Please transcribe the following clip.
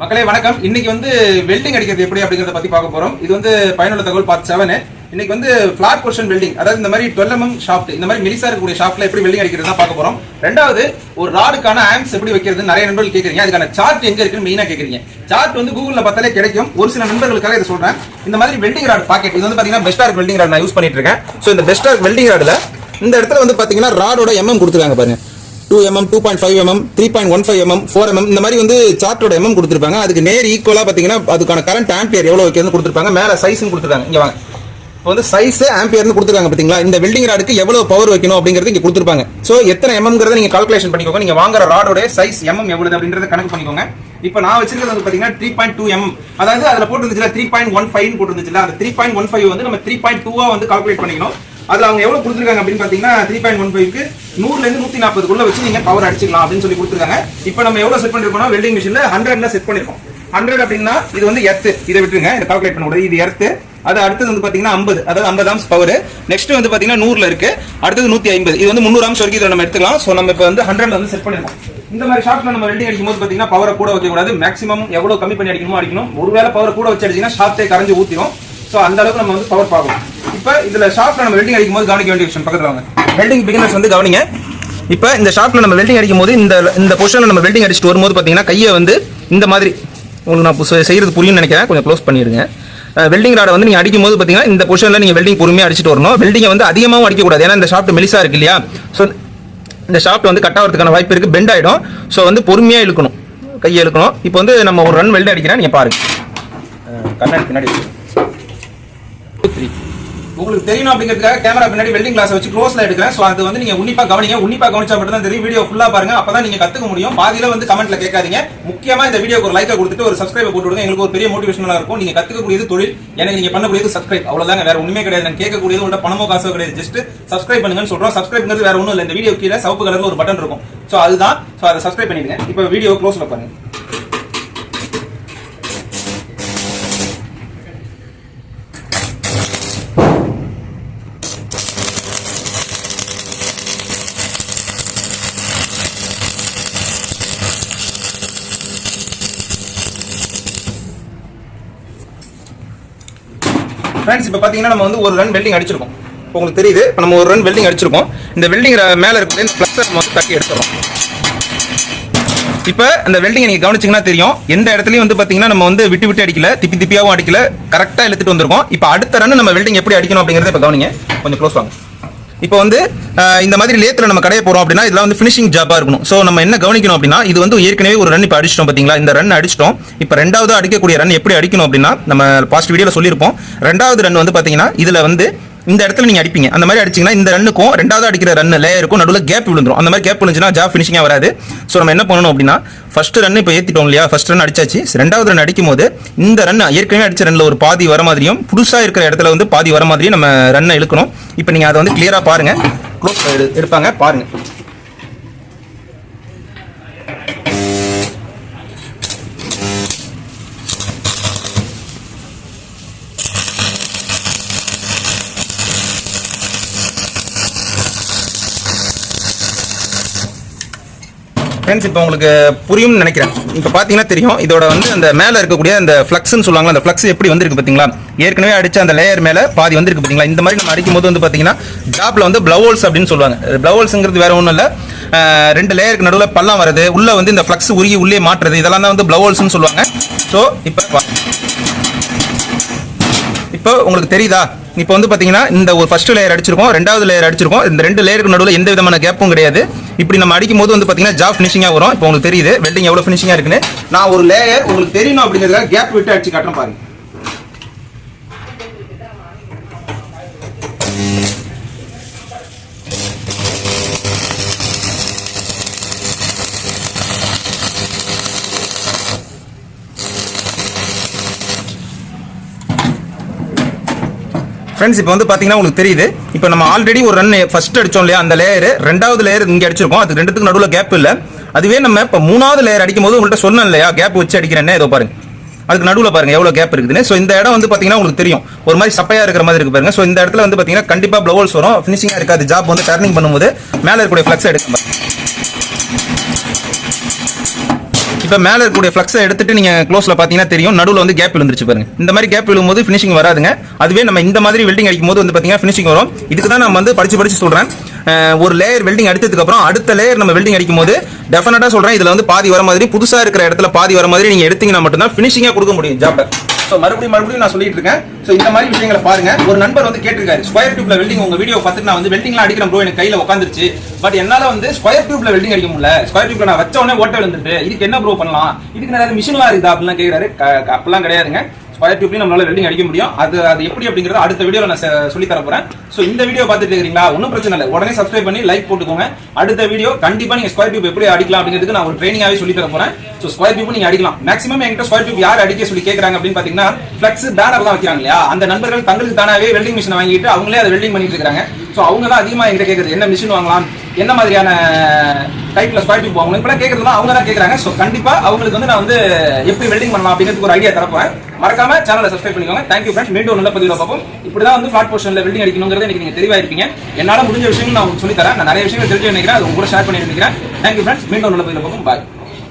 மக்களே வணக்கம். இன்னைக்கு வந்து வெல்டிங் அடிக்கிறது எப்படி அப்படிங்கறத பத்தி பார்க்க போறோம். இது வந்து பயனுள்ள தகவல் பார்த்து செவன் இன்னைக்கு வந்து பிளாட் போர்ஷன் வெல்டிங் அதாவது இந்த மாதிரி டுவெல் எம்எம் ஷாஃப்ட் இந்த மாதிரி மெலிசா இருக்கக்கூடிய ஷாஃப்ட்ல எப்படி வெல்டிங் அடிக்கிறது தான் பார்க்க போறோம். ரெண்டாவது ஒரு ராடுக்கான ஆம்ஸ் எப்படி வைக்கிறது நிறைய நண்பர்கள் கேக்குறீங்க. அதுக்கான சார்ட் எங்க இருக்குன்னு மெயினா கேக்குறீங்க. சார்ட் வந்து கூகுள்ல பார்த்தாலே கிடைக்கும். ஒரு சில நண்பர்களுக்காக இதை சொல்றேன். இந்த மாதிரி வெல்டிங் ராட் பாக்கெட் இது வந்து பாத்தீங்கன்னா பெஸ்டார்க் வெல்டிங் ராட் நான் யூஸ் பண்ணிட்டு இருக்கேன். சோ இந்த பெஸ்டார்க் வெல்டிங் ராட்ல இந்த இடத்துல வந்து பாத்தீங்கன்னா ராடோட எம்எம் கொடுத்துருக்காங்க பாருங்க. Two M M two point five M M three point one five M M four M M இந்த மாதிரி வந்து சார்ட்டோட எம்எம் கொடுத்துருப்பாங்க. அதுக்கு நேர் ஈக்குவலாக பார்த்தீங்கன்னா அதுக்கான கரண்ட் ஆம்பியர் எவ்வளோ வைக்கிறதுன்னு கொடுத்துருப்பாங்க. மேலே சைஸ்னு கொடுத்துருக்காங்க. இங்கே வாங்க. இப்போ வந்து சைஸ் ஆம்பியர்னு கொடுத்துருக்காங்க பார்த்தீங்களா இந்த வெல்டிங் ராடுக்கு எவ்வளோ பவர் வைக்கணும் அப்படிங்கிறது இங்கே கொடுத்துருப்பாங்க. ஸோ எத்தனை எம்எம்ங்கிறத நீங்கள் கால்குலேஷன் பண்ணிக்கோங்க. நீங்கள் வாங்குற ராடோட சைஸ் எம்எம் எவ்வளவு அப்படின்றத கணக்கு பண்ணிக்கோங்க. இப்போ நான் வச்சிருக்கிறது வந்து பார்த்தீங்கன்னா த்ரீ பாயிண்ட் டூ எம் அதாவது அதில் போட்டுருந்துச்சுல த்ரீ பாயிண்ட் ஒன் ஃபைவ் போட்டுருந்துச்சுல அந்த த்ரீ பாயிண்ட் ஒன் ஃபைவ் வந்து நம்ம த்ரீ பாயிண்ட் டூவாக வந்து கால்குலேட் பண்ணிக்கணும். அதில் அவங்க எவ்வளோ கொடுத்துருக்காங்க அப்படின்னு பார்த்தீங்கன்னா த்ரீ பாயிண்ட் ஒன் ஃபைவ்க்கு நூறுலேருந்து நூற்றி நாற்பதுக்குள்ள வச்சு நீங்கள் பவர் அடிச்சிக்கலாம் அப்படின்னு சொல்லி கொடுத்துருக்காங்க. இப்போ நம்ம எவ்வளோ செட் பண்ணிருக்கோம் வெல்டிங் மிஷினில் ஹண்ட்ரட்ல செட் பண்ணிருக்கோம். ஹண்ட்ரட் அப்படின்னா இது வந்து எர்த்து இதை விட்டுருங்க இதை கால்குலேட் பண்ண கூடாது இது எர்த்து அது அடுத்தது வந்து பார்த்தீங்கன்னா ஐம்பது. அதாவது ஐம்பது ஆம்ஸ் பவர் நெக்ஸ்ட் வந்து பார்த்தீங்கன்னா நூறில் இருக்கு. அடுத்தது நூற்றி ஐம்பது. இது வந்து முந்நூறு ஆம்ஸ் வரைக்கும் இதை நம்ம எடுத்துக்கலாம். ஸோ நம்ம இப்போ வந்து ஹண்ட்ரட் வந்து செட் பண்ணிருக்கோம். இந்த மாதிரி ஷாப்ல நம்ம வெல்டிங் அடிக்கும் போது பாத்தீங்கன்னா பவரை கூட வைக்கக்கூடாது. மேக்ஸிமம் எவ்வளவு கம்மி பண்ணி அடிக்கணுமோ அடிக்கணும். ஒருவேளை பவரை கூட வச்சு அடிச்சிங்கன்னா ஷார்ட்டே கரைஞ்சு ஊத்திரும். ஸோ அந்த அளவுக்கு நம்ம வந்து பவர் பார்க்கணும். இப்போ இதில் ஷாப்பில் நம்ம வெல்டிங் அடிக்கும் போது கவனிக்க வேண்டிய விஷயம். பக்கத்தில் வாங்க. வெல்டிங் பிகினர்ஸ் வந்து கவனிங்க. இப்போ இந்த ஷாப்பில் நம்ம வெல்டிங் அடிக்கும் போது இந்த இந்த பொசிஷனில் நம்ம வெல்டிங் அடிச்சுட்டு வரும்போது பார்த்தீங்கன்னா கையை வந்து இந்த மாதிரி உங்களுக்கு நான் பு- செய்யறது புரியும்னு நினைக்கிறேன். கொஞ்சம் க்ளோஸ் பண்ணிடுங்க. வெல்டிங் ராடை வந்து நீங்க அடிக்கும் போது பார்த்தீங்கன்னா இந்த பொசிஷனில் நீங்க வெல்டிங் பொறுமையாக அடிச்சுட்டு வரணும். வெல்டிங்கை வந்து அதிகமாகவும் அடிக்கக்கூடாது. ஏன்னா இந்த ஷாப்ட் மெலிசா இருக்கு இல்லையா? ஸோ இந்த ஷாப்ட் வந்து கட் ஆகிறதுக்கான வாய்ப்பு இருக்குது பெண்ட் ஆகிடும் ஸோ வந்து பொறுமையாக இழுக்கணும். கையை இழுக்கணும். இப்போ வந்து நம்ம ஒரு ரன் வெல்ட் அடிக்கிறேன். நீங்கள் பாருங்க. கண்ணாடி பின்னாடி உங்களுக்கு தெரியணும் அப்படிங்கிறதுக்காக கேமரா பின்னாடி வெல்டிங் கிளாஸ் வச்சு க்ளோஸ்ல எடுக்கிறேன். ஸோ அது வந்து நீங்க உன்னிப்பா கவனிங்க. உன்னிப்பா கவனிச்சா மட்டும் தான் தெரியும். வீடியோ ஃபுல்லா பாருங்க. அப்பதான் நீங்க கத்துக்க முடியும். பாதியில வந்து கமெண்ட்ல கேட்காதீங்க. முக்கியமா இந்த வீடியோக்கு ஒரு லைக்கை கொடுத்துட்டு ஒரு சப்ஸ்கிரைப் போட்டு விடுங்க. எங்களுக்கு ஒரு பெரிய மோட்டிவேஷனா இருக்கும். நீங்க கத்துக்கக்கூடியது தொழில். எனக்கு நீங்க பண்ணக்கூடியது சப்ஸ்கிரைப் அவ்வளவுதாங்க. வேற ஒண்ணுமே கிடையாது. நான் கேட்கக்கூடியது உங்கள்ட்ட பணமோ காசோ கிடையாது. ஜஸ்ட் சப்ஸ்கிரைப் பண்ணுங்கன்னு சொல்றோம். சப்ஸ்கிரைப்ங்கிறது வேற ஒன்றும் இல்லை. இந்த வீடியோ கீழே சவுப்பு கலர்ல ஒரு பட்டன் இருக்கும். ஸோ அதுதான். ஸோ அதை சப்ஸ்கிரைப் பண்ணிடுங்க. இப்போ வீடியோ க்ளோஸ்ல பாருங்க. ஃப்ரெண்ட்ஸ் இப்போ பார்த்தீங்கன்னா நம்ம வந்து ஒரு ரன் வெல்டிங் அடிச்சிருக்கோம். இப்போ உங்களுக்கு தெரியுது இப்போ நம்ம ஒரு ரன் வெல்டிங் அடிச்சிருக்கோம். இந்த வெல்டிங் மேலே இருக்கிற இந்த நம்ம வந்து தட்டி எடுத்துறோம். இப்போ அந்த வெல்டிங்கை நீங்கள் கவனிச்சிங்கன்னா தெரியும். எந்த இடத்துலையும் வந்து பார்த்தீங்கன்னா நம்ம வந்து விட்டு விட்டு அடிக்கல திப்பி திப்பியாகவும் அடிக்கல கரெக்டாக இழுத்துட்டு வந்திருக்கோம். இப்போ அடுத்த ரன் நம்ம வெல்டிங் எப்படி அடிக்கணும் அப்படிங்கிறத இப்போ கவனிங்க. கொஞ்சம் க்ளோஸ் வாங்க. இப்போ வந்து இந்த மாதிரி லேத்தில் நம்ம கடைய போகிறோம் அப்படின்னா இதெல்லாம் வந்து ஃபினிஷிங் ஜாப்பாக இருக்கணும். ஸோ நம்ம என்ன கவனிக்கணும் அப்படின்னா இது வந்து ஏற்கனவே ஒரு ரன் இப்போ அடிச்சிட்டோம் பார்த்தீங்களா இந்த ரன் அடிச்சிட்டோம். இப்போ ரெண்டாவது அடிக்கக்கூடிய ரன் எப்படி அடிக்கணும் அப்படின்னா நம்ம பாஸ்ட் வீடியோவில் சொல்லியிருப்போம். ரெண்டாவது ரன் வந்து பார்த்தீங்கன்னா இதில் வந்து இந்த இடத்துல நீங்க அடிப்பீங்க. அந்த மாதிரி அடிச்சீங்கன்னா இந்த ரன்னுக்கும் ரெண்டாவது அடிக்கிற ரன் லேயருக்கும் நடுவில் கேப் விழுந்துரும். அந்த மாதிரி கேப் விழுந்துச்சுன்னா ஜாப் ஃபினிஷிங்காக வராது. ஸோ நம்ம என்ன பண்ணணும் அப்படின்னா ஃபர்ஸ்ட் ரன் இப்போ ஏற்றிட்டோம் இல்லையா? ஃபர்ஸ்ட் ரன் அடிச்சாச்சு. ரெண்டாவது ரன் அடிக்கும் போது இந்த ரன் ஏற்கனவே அடிச்ச ரன்ல ஒரு பாதி வர மாதிரியும் புதுசாக இருக்கிற இடத்துல வந்து பாதி வர மாதிரியும் நம்ம ரன்னை இழுக்கணும். இப்போ நீங்கள் அதை வந்து கிளியராக பாருங்கள் க்ளோஸ் எடுப்பாங்க. பாருங்கள் ஃப்ரெண்ட்ஸ் இப்போ உங்களுக்கு புரியும்னு நினைக்கிறேன். இப்போ பார்த்தீங்கன்னா தெரியும் இதோட வந்து அந்த மேலே இருக்கக்கூடிய அந்த ஃப்ளக்ஸ்ன்னு சொல்லுவாங்க அந்த ஃப்ளக்ஸ் எப்படி வந்திருக்கு பார்த்தீங்களா ஏற்கனவே அடிச்ச அந்த லேயர் மேலே பாதி வந்திருக்கு பார்த்தீங்களா இந்த மாதிரி நம்ம அடிக்கும் போது வந்து பார்த்தீங்கன்னா ஜாப்பில் வந்து ப்ளவுல்ஸ் அப்படின்னு சொல்லுவாங்க. ப்ளவுல்ஸுங்கிறது வேற ஒன்றும் இல்லை. ரெண்டு லேயருக்கு நடுவில் பள்ளம் வருது. உள்ளே வந்து இந்த ஃப்ளக்ஸ் உருகி உள்ளே மாற்றுறது இதெல்லாம் தான் வந்து ப்ளவுல்ஸ்னு சொல்லுவாங்க. ஸோ இப்போ இப்போ உங்களுக்கு தெரியுதா? இப்போ வந்து பார்த்தீங்கன்னா இந்த ஒரு ஃபர்ஸ்ட் லேயர் அடிச்சிருக்கோம் ரெண்டாவது லேயர் அடிச்சிருக்கோம். இந்த ரெண்டு லேயருக்கு நடுவில் எந்த விதமான கேப்பும் கிடையாது. இப்படி நம்ம அடிக்கும் போது வந்து பார்த்தீங்கன்னா ஜாப் ஃபினிஷிங்காக வரும். இப்போ உங்களுக்கு தெரியுது வெல்டிங் எவ்வளோ ஃபினிஷிங்காக இருக்குன்னு. நான் ஒரு லேயர் உங்களுக்கு தெரியணும் அப்படிங்கிறதுக்காக கேப் விட்டு அடிச்சு காட்டுறேன் பாருங்க. ஃப்ரெண்ட்ஸ் இப்போ வந்து பார்த்தீங்கன்னா உங்களுக்கு தெரியுது. இப்போ நம்ம ஆல்ரெடி ஒரு ரன் ஃபர்ஸ்ட் அடிச்சோம் இல்லையா? அந்த லேயர் ரெண்டாவது லேயர் இங்கே அடிச்சிருக்கோம். அது ரெண்டுத்துக்கு நடுவில் கேப் இல்லை. அதுவே நம்ம இப்போ மூணாவது லேயர் அடிக்கும் போது உங்கள்கிட்ட சொன்னேன் இல்லையா? கேப் வச்சு அடிக்கிறேன்னே? ஏதோ பாருங்க. அதுக்கு நடுவில் பாருங்க எவ்வளோ கேப் இருக்குதுன்னு. ஸோ இந்த இடம் வந்து பார்த்தீங்கன்னா உங்களுக்கு தெரியும். ஒரு மாதிரி சப்பையாக இருக்கிற மாதிரி இருக்கு பாருங்க. ஸோ இந்த இடத்துல வந்து பார்த்தீங்கன்னா கண்டிப்பாக ப்ளவுல்ஸ் வரும். ஃபினிஷிங்காக இருக்காது. ஜாப் வந்து டர்னிங் பண்ணும்போது மேலே இருக்கக்கூடிய ஃப்ளக்ஸ் எடுக்கும் இப்போ மேலே இருக்கக்கூடிய ஃப்ளக்ஸை எடுத்துட்டு நீங்க க்ளோஸ்ல பார்த்தீங்கன்னா தெரியும். நடுவில் வந்து கேப் விழுந்துருச்சு பாருங்க. இந்த மாதிரி கேப் விழும்போது ஃபினிஷிங் வராதுங்க. அதுவே நம்ம இந்த மாதிரி வெல்டிங் அடிக்கும் போது வந்து பார்த்தீங்கன்னா ஃபினிஷிங் வரும். இதுக்கு தான் நம்ம வந்து படிச்சு படிச்சு சொல்றேன். ஒரு லேயர் வெல்டிங் அடித்ததுக்கு அப்புறம் அடுத்த லேயர் நம்ம வெல்டிங் அடிக்கும் போது டெஃபினட்டா சொல்றேன். இதுல வந்து பாதி வர மாதிரி புதுசா இருக்கிற இடத்துல பாதி வர மாதிரி நீங்க எடுத்தீங்கன்னா மட்டும்தான் ஃபினிஷிங்கா கொடுக்க முடியும் ஜாப்பை ஸோ மறுபடியும் மறுபடியும் நான் சொல்லிட்டு இருக்கேன். ஸோ இந்த மாதிரி விஷயங்களை பாருங்க. ஒரு நண்பர் வந்து கேட்டிருக்காரு ஸ்கொயர் டியூப்ல வெல்டிங் உங்க வீடியோ பார்த்துட்டு நான் வந்து வெல்டிங்லாம் அடிக்கிறேன் ப்ரோ எனக்கு கையில உட்காந்துருச்சு பட் என்னால வந்து ஸ்கொயர் டியூப்ல வெல்டிங் அடிக்க முடியல. ஸ்கொயர் டியூப்ல நான் வச்ச உடனே ஓட்ட விழுந்துட்டு இதுக்கு என்ன ப்ரோ பண்ணலாம்? இதுக்கு நிறைய மிஷின்லாம் இருக்குதா? அப்படிலாம் கேட்கிறாரு அப்படிலாம் கிடையாதுங்க. ஸ்கொயர் டியூப்லையும் நம்மளால வெல்டிங் அடிக்க முடியும். அது அது எப்படி அப்படிங்கறது அடுத்த வீடியோல நான் சொல்லி தர போறேன் சோ இந்த வீடியோ பார்த்துட்டு இருக்கீங்களா ஒன்றும் பிரச்சனை இல்லை. உடனே சப்ஸ்கிரைப் பண்ணி லைக் போட்டுக்கோங்க. அடுத்த வீடியோ கண்டிப்பா நீங்க ஸ்கொயர் டியூப் எப்படி அடிக்கலாம் அப்படிங்கிறதுக்கு நான் ஒரு ட்ரைனிங்காவே சொல்லி தர போறேன் சோ ஸ்கொயர் டியூப் நீங்க அடிக்கலாம். மேக்ஸிமம் என்கிட்ட ஸ்கொயர் டியூப் யார் அடிக்க சொல்லி கேக்குறாங்க அப்படின்னு பாத்தீங்கன்னா ஃபிளக்ஸ் தான் வைக்கிறாங்க இல்லையா? அந்த நண்பர்கள் தங்களுக்கு தானாவே வெல்டிங் மிஷின் வாங்கிட்டு அவங்களே அதை வெல்டிங் பண்ணிட்டு இருக்காங்க. சோ அவங்க தான் அதிகமா என்கிட்ட கேக்குறது. என்ன மிஷின் வாங்கலாம்? என்ன மாதிரியான டைப்ல ஸ்கொயர் டியூப் வாங்கணும்? இப்ப கேக்குறதுலாம் அவங்க தான் கேக்குறாங்க. சோ கண்டிப்பா அவங்களுக்கு வந்து நான் வந்து எப்படி வெல்டிங் பண்ணலாம் அப்படிங்கிறதுக்கு ஒரு ஐடியா தரப்போறேன். மறக்காம சேனலை சப்ஸ்கிரைப் பண்ணிக்கோங்க. தேங்க்யூ ஃப்ரெண்ட்ஸ் மீண்டும் நல்ல பதிவில் பார்ப்போம். இப்படிதான் வந்து ஃபிளாட் போர்ஷனில் வெல்டிங் அடிக்கணுங்கிறது எனக்கு நீங்க தெளிவா என்னால் என்னால முடிஞ்ச விஷயங்கள் நான் உங்களுக்கு சொல்லி தரேன் நான் நிறைய விஷயங்கள் தெரிஞ்சு நினைக்கிறேன். அது உங்க கூட ஷேர் பண்ணி நினைக்கிறேன். தேங்க்யூ ஃப்ரெண்ட்ஸ் மீண்டும் ஒரு நல்ல பதிவில் பார்ப்போம். பாய்